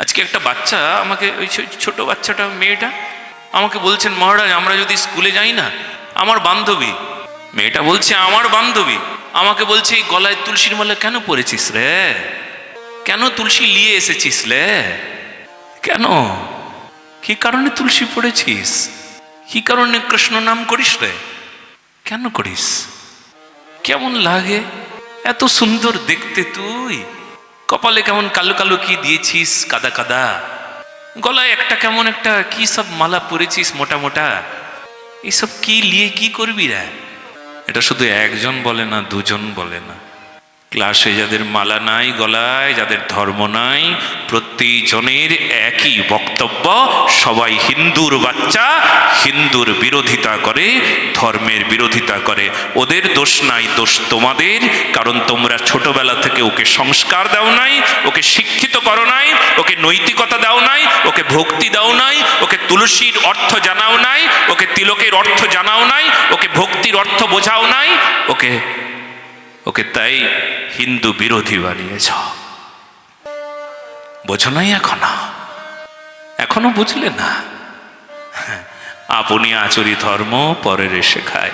আজকে একটা বাচ্চা আমাকে, ওই ছোট বাচ্চাটা, মেয়েটা আমাকে বলছেন, মহারাজ, আমরা যদি স্কুলে যাই না, আমার বান্ধবী। মেয়েটা বলছে, আমার বান্ধবী। আমাকে বলছে, এই গলায় তুলসীর মালা কেন পরেছিস রে? কেন তুলসী নিয়ে এসেছিস রে? কেন? কি কারণে তুলসী পড়েছিস কি কারণে কৃষ্ণ নাম করিস রে? কেন করিস? কেমন লাগে? এত সুন্দর দেখতে তুই। কপালে কেমন কালো কালো কি দিয়েছিস? কাদা কাদা। গলায় একটা কেমন একটা কি সব মালা পরেছিস মোটা মোটা? এসব কি নিয়ে কি করবি রে? এটা শুধু একজন বলে না, দুজন বলে না। ক্লাসে যাদের মালা নাই, গলায়, যাদের ধর্ম নাই প্রত্যেকজনের একই বক্তব্য, সবাই হিন্দুর বাচ্চা, হিন্দুর বিরোধিতা করে, ধর্মের বিরোধিতা করে। ওদের দোষ নাই, দোষ তোমাদের, কারণ তোমরা ছোটবেলা থেকে ওকে সংস্কার দাও নাই, ওকে শিক্ষিত করো নাই, ওকে নৈতিকতা দাও নাই, ওকে ভক্তি দাও নাই, ওকে তুলসীর অর্থ জানাও নাই, ওকে তিলকের অর্থ জানাও নাই, ওকে ভক্তির অর্থ বোঝাও নাই, ওকে ওকে তাই হিন্দু বিরোধী বানিয়েছ। বোঝো নাই এখনও? এখনও বুঝলে না? আপনি আচরি ধর্ম পরের শেখায়।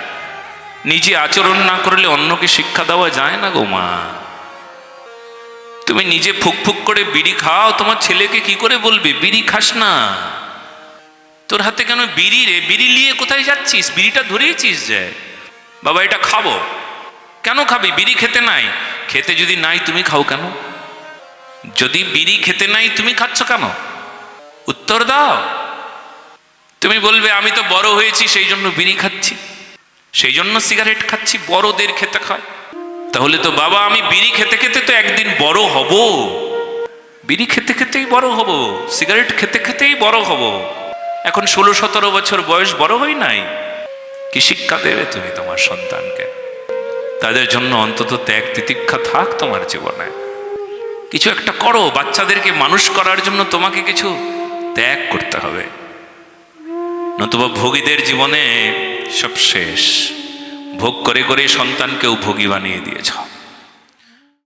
নিজে আচরণ না করলে অন্যকে শিক্ষা দেওয়া যায় না গো মা। তুমি নিজে ফুক ফুক করে বিড়ি খাও, তোমার ছেলেকে কি করে বলবে? বিড়ি খাস না। তোর হাতে কেন বিড়ি রে? বিড়ি নিয়ে কোথায় যাচ্ছিস? বিড়িটা ধরেইছিস যে। বাবা, এটা খাব। কেন খাবি? বিড়ি খেতে নাই। খেতে যদি নাই, তুমি খাও কেন? যদি বিড়ি খেতে নাই, তুমি খাচ্ছ কেন? উত্তর দাও। তুমি বলবে, আমি তো বড় হয়েছি সেই জন্য বিড়ি খাচ্ছি। সেই জন্য সিগারেট খাচ্ছি, বড়দের খেতে খায়। তাহলে তো বাবা, আমি বিড়ি খেতে খেতে তো একদিন বড় হব। বিড়ি খেতে খেতেই বড় হব। সিগারেট খেতে খেতেই বড় হব। এখন ষোলো সতেরো বছর বয়স, বড় হই নাই। কি শিক্ষা দেবে তুমি তোমার সন্তানকে? তাদের জন্য অন্তত ত্যাগ তিতিক্ষা থাক তোমার জীবনে। কিছু একটা করো, বাচ্চাদেরকে মানুষ করার জন্য তোমাকে কিছু ত্যাগ করতে হবে। নতুবা ভোগীদের জীবনে সব শেষ। ভোগ করে করে সন্তানকেও ভোগী বানিয়ে দিয়েছ।